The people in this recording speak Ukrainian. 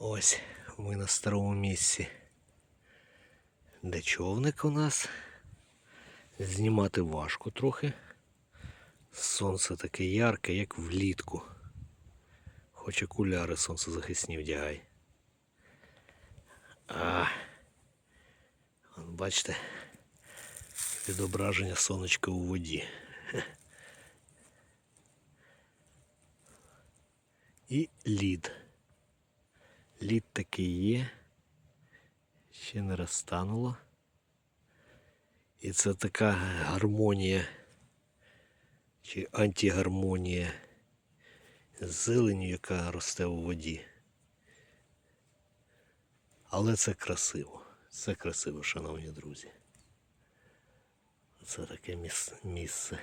Ось ми на старому місці. Де човник у нас? Знімати важко трохи. Сонце таке ярке, як влітку. Хоч окуляри сонцезахисні вдягай. А, от бачите, відображення сонечка у воді. І лід. Лід такий є. Ще не розтануло. І це така гармонія чи антигармонія з зеленю, яка росте у воді. Але це красиво. Це красиво, шановні друзі. Це таке місце.